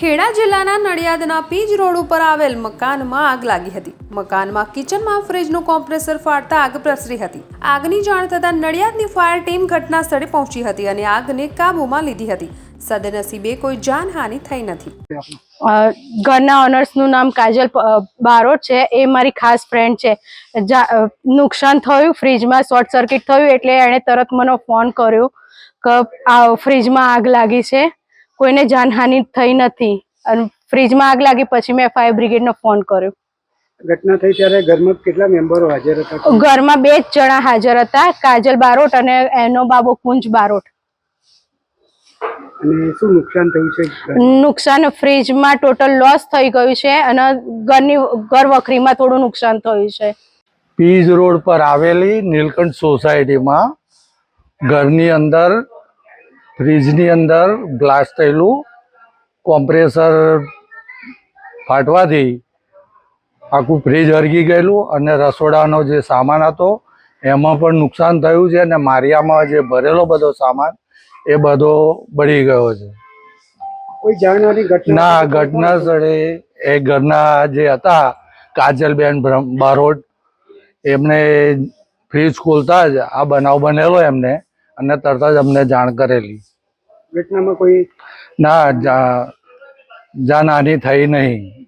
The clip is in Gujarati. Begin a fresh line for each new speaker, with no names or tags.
ખેડા જિલ્લાના નડિયાદના પીજ રોડ ઉપર આવેલ મકાનમાં આગ લાગી હતી. મકાનમાં કિચનમાં ફ્રીજનું કોમ્પ્રેસર ફાટતા આગ પ્રસરી હતી. આગની જાણ થતાં નડિયાદની ફાયર ટીમ ઘટના સ્થળે પહોંચી હતી અને આગને કાબૂમાં લીધી હતી. સદનસીબે કોઈ જાનહાનિ થઈ નથી.
ઘરના ઓનર્સનું નામ કાજલ બારોટ છે. એ મારી ખાસ ફ્રેન્ડ છે. નુકસાન થયું, ફ્રીજમાં શોર્ટ સર્કિટ થયું એટલે એણે તરત મને ફોન કર્યો કે ફ્રીજમાં આગ લાગી છે. કોઈને જાનહાનિ થઈ નથી. અને ફ્રીજમાં આગ લાગી પછી મેં ફાયર બ્રિગેડનો ફોન કર્યો.
ઘટના થઈ ત્યારે ઘરમાં કેટલા મેમ્બરો હાજર હતા?
ઘરમાં બે જ જણા હાજર હતા કાજલ બારોટ અને એનો બાબો કુંજ બારોટ.
અને શું નુકસાન થયું છે?
નુકસાન ફ્રીજમાં ટોટલ લોસ થઈ ગયું છે અને ઘરની ઘર વખરીમાં થોડું નુકસાન થયું છે.
પીજ રોડ પર આવેલી નીલકંઠ સોસાયટીમાં ઘરની અંદર ફ્રીજની અંદર ગ્લાસ થયેલું કોમ્પ્રેસર ફાટવાથી આખું ફ્રીજ હરગી ગયેલું અને રસોડાનો જે સામાન હતો એમાં પણ નુકસાન થયું છે અને મારિયામાં જે ભરેલો બધો સામાન એ બધો બળી ગયો છે.
કોઈ જાણવાની ઘટના
ના ઘટના સ્થળે એ ઘરના જે હતા કાજલબેન બારોટ એમને ફ્રીજ ખોલતા જ આ બનાવ બનેલો એમને અને તરત જ અમને જાણ કરેલી.
ઘટનામાં કોઈ
ના જાનહાનિ થઈ નહીં.